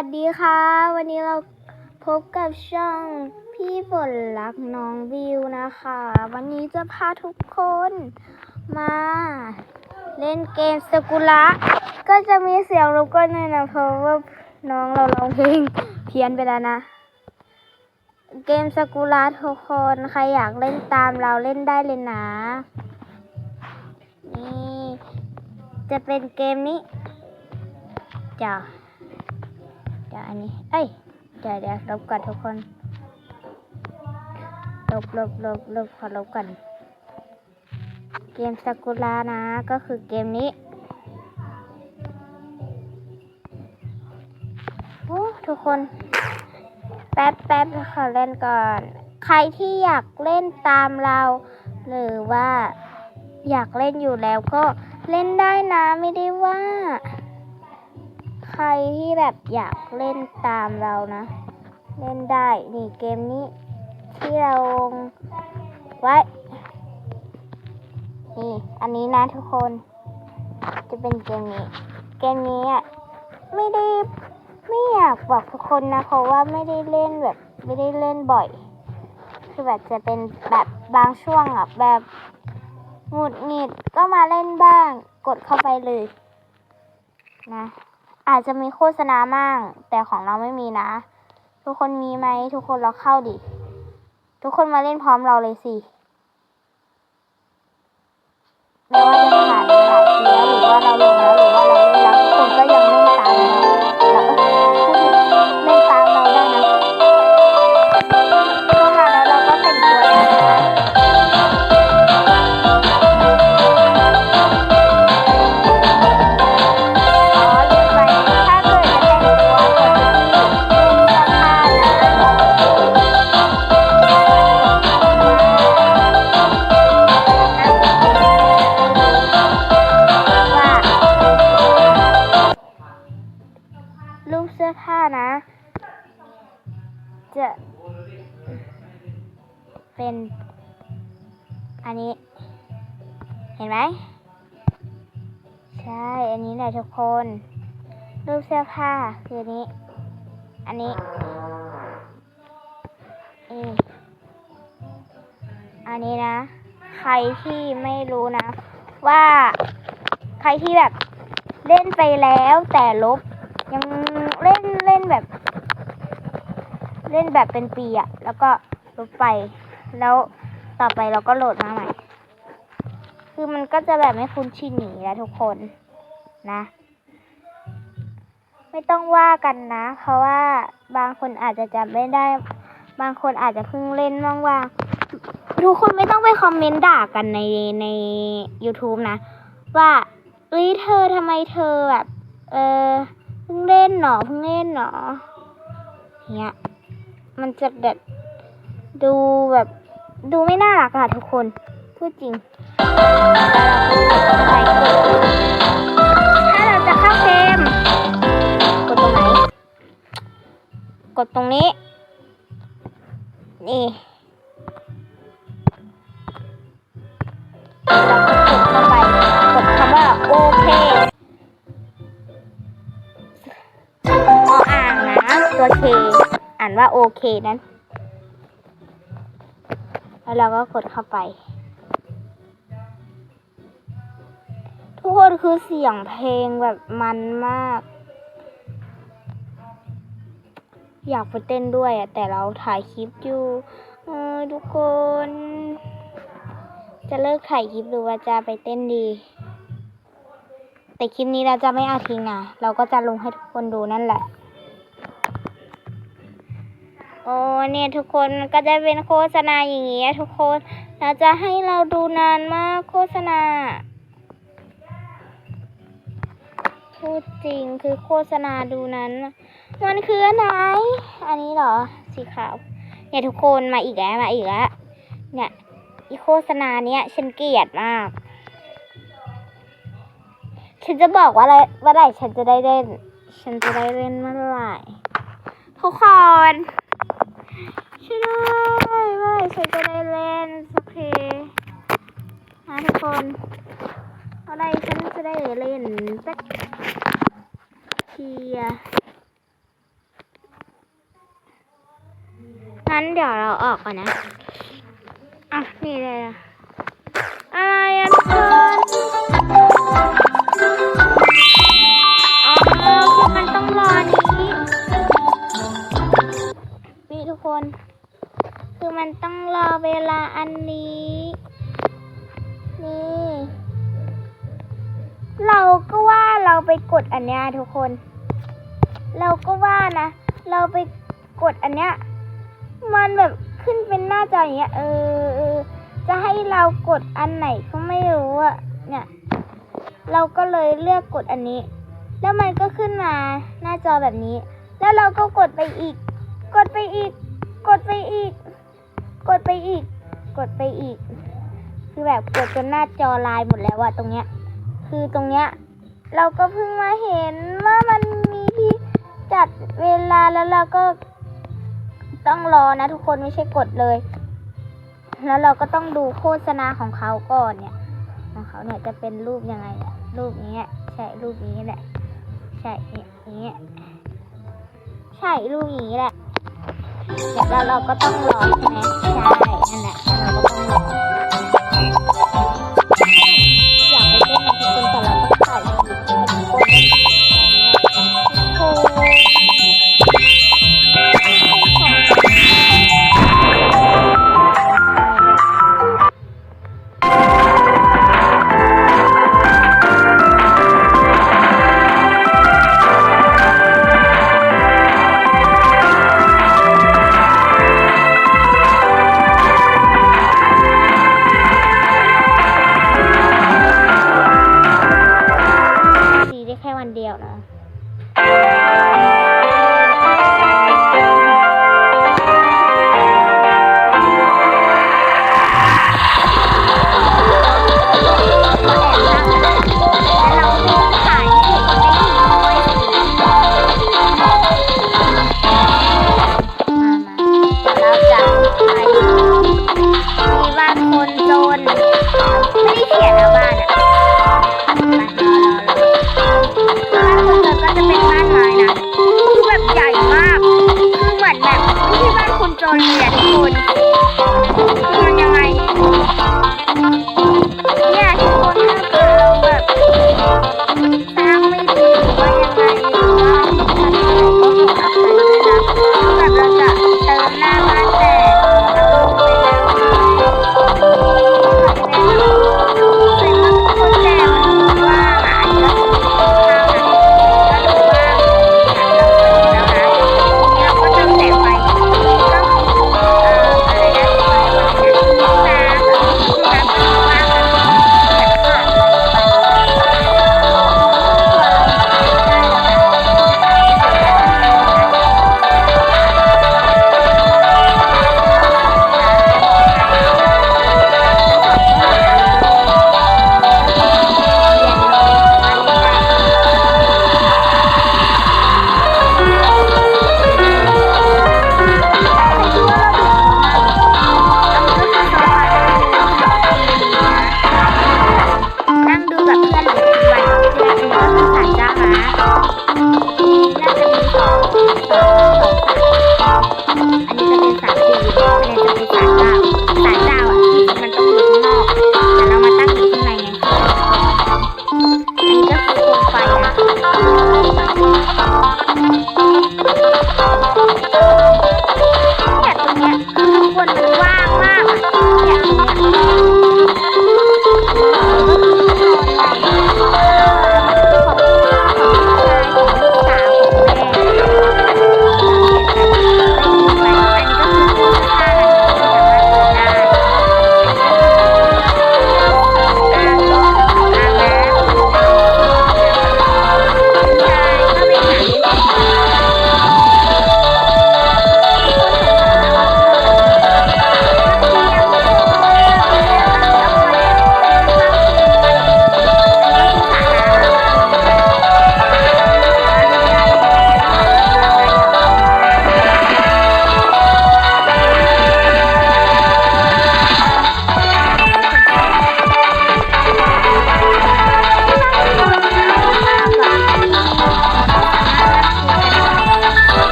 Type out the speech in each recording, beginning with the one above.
วัสดีค่ะ วันนี้เราพบกับช่องพี่ฝนรักน้องวิวนะคะ วันนี้จะพาทุกคนมา เล่นเกมสกุระก็จะมีเสียงรบกวนหน่อยนะเพราะว่าน้องเราร้องเพลงเพี้ยนไปแล้วนะ เกมสกุระทุกคนใครอยากเล่นตามเราเล่นได้เลยนะ นี่ จะเป็นเกมนี้จ้ะ เดี๋ยวอันนี้ เอ้ย เดี๋ยวเดี๋ยวลบก่อนทุกคน ลบลบลบลบขอลบก่อน เกมซากุระนะ ก็คือเกมนี้โอ้ทุกคน แป๊บแป๊บขอเล่นก่อน ใครที่อยากเล่นตามเรา หรือว่าอยากเล่นอยู่แล้วก็เล่นได้นะไม่ได้ว่า ใครที่แบบอยากเล่นตามเรานะ เล่นได้นี่เกมนี้ ที่เราลงไว้ นี่ อันนี้นะทุกคน จะเป็นเกมนี้ เกมนี้อะไม่ได้ไม่อยากบอกทุกคนนะ เพราะว่าไม่ได้เล่นแบบไม่ได้เล่นบ่อย คือแบบจะเป็นแบบบางช่วงอะแบบหงุดหงิดก็มาเล่นบ้าง กดเข้าไปเลย นะ อาจจะมีโฆษณามั่ง แต่ของเราไม่มีนะ ทุกคนมีไหม ทุกคนเราเข้าดิ ทุกคนมาเล่นพร้อมเราเลยสิไม่ว่าจะผ่านหลายปีแล้วหรือว่าเราลงแล้วหรือว่าเรา รูปเสื้อผ้านะ จะเป็น อันนี้ เห็นไหม ใช่ อันนี้แหละทุกคน รูปเสื้อผ้าคืออันนี้ อันนี้นี่อันนี้นะ ใครที่ไม่รู้นะ ว่าใครที่แบบเล่นไปแล้วแต่ลบ ยังเล่นเล่นแบบ เล่นแบบเป็นปีอะแล้วก็ลบไป แล้วต่อไปเราก็โหลดมาใหม่ คือมันก็จะแบบไม่คุ้นชินหนีแล้วทุกคนนะ ไม่ต้องว่ากันนะ เพราะว่าบางคนอาจจะจำไม่ได้ บางคนอาจจะเพิ่งเล่นว่างๆทุกคนไม่ต้องไปคอมเมนต์ด่ากันในใน YouTube นะ ว่าเอ้ยเธอทำไมเธอแบบ เออ พิ่งเล่นหนอเพิ่งเล่นหนอเนี้ยมันจะแบบดูแบบดูไม่น่ารักอะทุกคน พูดจริง ถ้าเราจะเข้าเกมกดตรงไหน กดตรงนี้ นี่ ตัวเคอ่านว่าโอเคนั้น แล้วเราก็กดเข้าไป ทุกคนคือเสียงเพลงแบบมันมาก อยากไปเต้นด้วยอะแต่เราถ่ายคลิปอยู่เออทุกคน จะเลิกถ่ายคลิปหรือว่าจะไปเต้นดีแต่คลิปนี้เราจะไม่เอาทิ้งนะ เราก็จะลงให้ทุกคนดูนั่นแหละ อ้เนี่ยทุกคนมันก็จะเป็นโฆษณาอย่างเงี้ยทุกคนเราจะให้เราดูนานมากโฆษณาพูดจริงคือโฆษณาดูนั้น มันคืออะไรอันนี้เหรอสีขาวเนี่ยทุกคนมาอีกแล้วมาอีกแล้วเนี่ยอีโฆษณาเนี้ยฉันเกลียดมาก ฉันจะบอกว่าอะไรว่าไหรฉันจะได้เล่น ฉันจะได้เล่นเมื่อไหร่ทุกคน ได้ไม่ฉันจะได้เล่นสักทีนะทุกคนอะไรฉันจะได้เล่นสักทีอะงั้นเดี๋ยวเราออกก่อนนะ อะ นี่เลยอะ มันต้องรอเวลาอันนี้ นี่ เราก็ว่าเราไปกดอันเนี้ยทุกคน เราก็ว่านะ เราไปกดอันเนี้ย มันแบบขึ้นเป็นหน้าจออย่างเงี้ยเออเออ จะให้เรากดอันไหนก็ไม่รู้อะเนี่ย เราก็เลยเลือกกดอันนี้ แล้วมันก็ขึ้นมาหน้าจอแบบนี้ แล้วเราก็กดไปอีก กดไปอีก กดไปอีก กดไปอีก กดไปอีก คือแบบกดจนหน้าจอลายหมดแล้วอะตรงเนี้ย คือตรงเนี้ย เราก็เพิ่งมาเห็นว่ามันมีที่จัดเวลาแล้วเราก็ต้องรอนะทุกคนไม่ใช่กดเลย แล้วเราก็ต้องดูโฆษณาของเขาก่อนเนี่ย ของเขาเนี่ยจะเป็นรูปยังไงเนี่ยรูปนี้ใช่รูปนี้แหละ ใช่เนี่ยใช่รูปนี้แหละ แล้วเราเราก็ต้องรอใช่ไหมใช่นั่นแหละ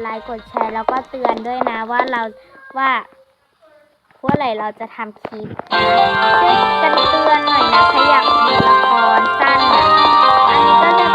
ไลค์กดแชร์แล้วก็เตือนด้วยนะว่าเราว่าเมื่อไรเราจะทำคลิปช่วยกันเตือนหน่อยนะใครอยากดูละครสั้นอันนี้ก็จะ